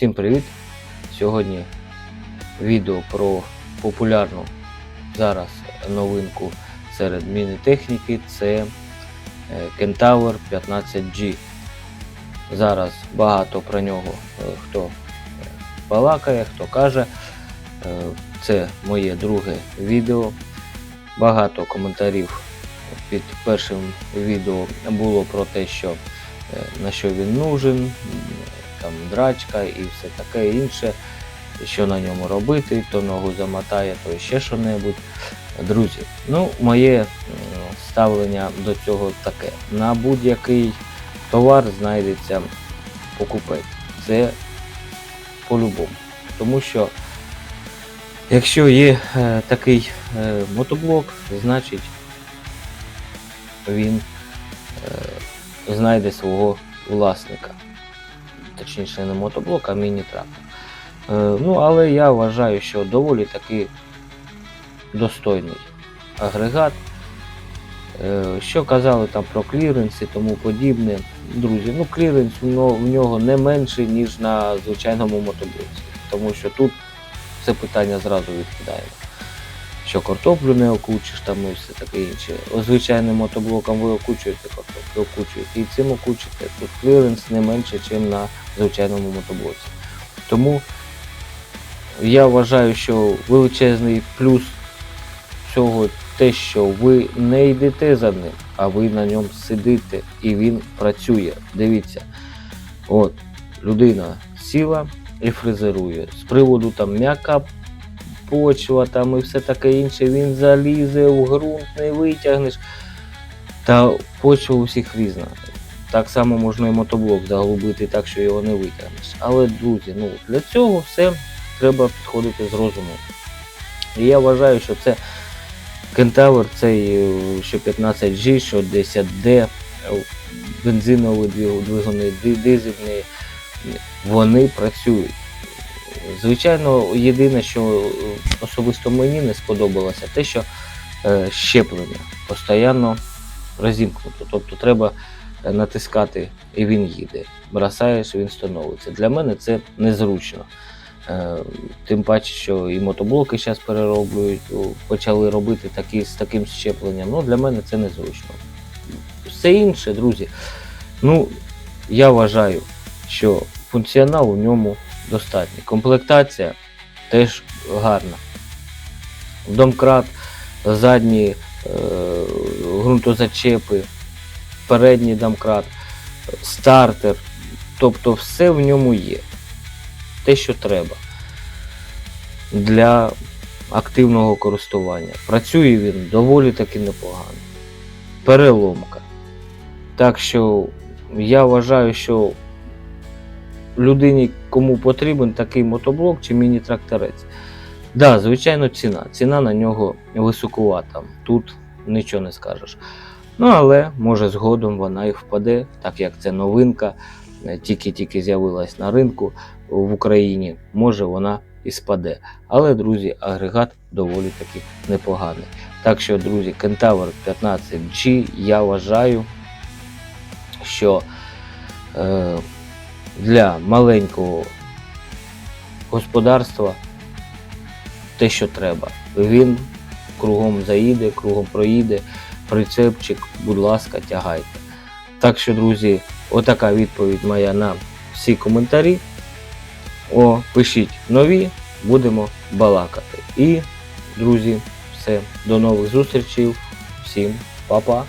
Всім привіт! Сьогодні відео про популярну зараз новинку серед міні-техніки це е, Kentaur 15G. Зараз багато про нього е, хто е, балакає, хто каже. Е, Це моє друге відео. Багато коментарів під першим відео було про те, що е, на що він нужен, там драчка і все таке інше, що на ньому робити, то ногу замотає, то ще що-небудь. Друзі, ну моє ставлення до цього таке. На будь-який товар знайдеться покупець. Це по-любому. Тому що якщо є е, такий е, мотоблок, значить він е, знайде свого власника. Точніше, не мотоблок, а міні-трактор. Е, ну, але я вважаю, що доволі таки достойний агрегат. Е, що казали там про кліренс і тому подібне. Друзі, ну кліренс в нього, не менший, ніж на звичайному мотоблоці. Тому що тут це питання зразу відкидаємо що картоплю не окучиш там і все таке інше. Звичайним мотоблоком ви окучуєте картоплю, окучуєте і цим окучите. Тут кліренс не менше, ніж на звичайному мотоблоці. Тому я вважаю, що величезний плюс цього те, що ви не йдете за ним, а ви на ньому сидите і він працює. Дивіться, от людина сіла і фрезерує. З приводу там м'яка почва там і все таке інше, він залізе в ґрунт, не витягнеш. Та почва у всіх різна. Так само можна і мотоблок заглубити так, що його не витягнеш. Але, друзі, ну для цього все треба підходити з розумом. І я вважаю, що це Кентавр, цей е, що 15G, що 10D, е, бензинові двиг- двигуни, ди- дизельні, вони працюють. Звичайно, єдине, що е, особисто мені не сподобалося, те, що е, щеплення постійно розімкнуто. Тобто треба е, натискати і він їде. Бросаєш, він становиться. Для мене це незручно. Тим паче, що і мотоблоки зараз перероблюють, почали робити такі, з таким щепленням. Ну, для мене це незручно. Все інше, друзі. Ну, я вважаю, що функціонал у ньому достатній. Комплектація теж гарна. Домкрат, задні е, ґрунтозачепи, передній домкрат, стартер. Тобто все в ньому є. Те, що треба для активного користування. Працює він доволі таки непогано. Переломка. Так що я вважаю, що людині, кому потрібен такий мотоблок чи міні-тракторець. Да, звичайно, ціна. Ціна на нього високувата. Тут нічого не скажеш. Ну, але може згодом вона і впаде, так як це новинка, е, тільки-тільки з'явилась на ринку в Україні, може вона і спаде. Але, друзі, агрегат доволі таки непоганий. Так що, друзі, Kentaur 15G я вважаю, що е, для маленького господарства те, що треба. Він кругом заїде, кругом проїде, прицепчик, будь ласка, тягайте. Так що, друзі, отака відповідь моя на всі коментарі. О, пишіть нові, будемо балакати. І, друзі, все, до нових зустрічей. Всім па-па.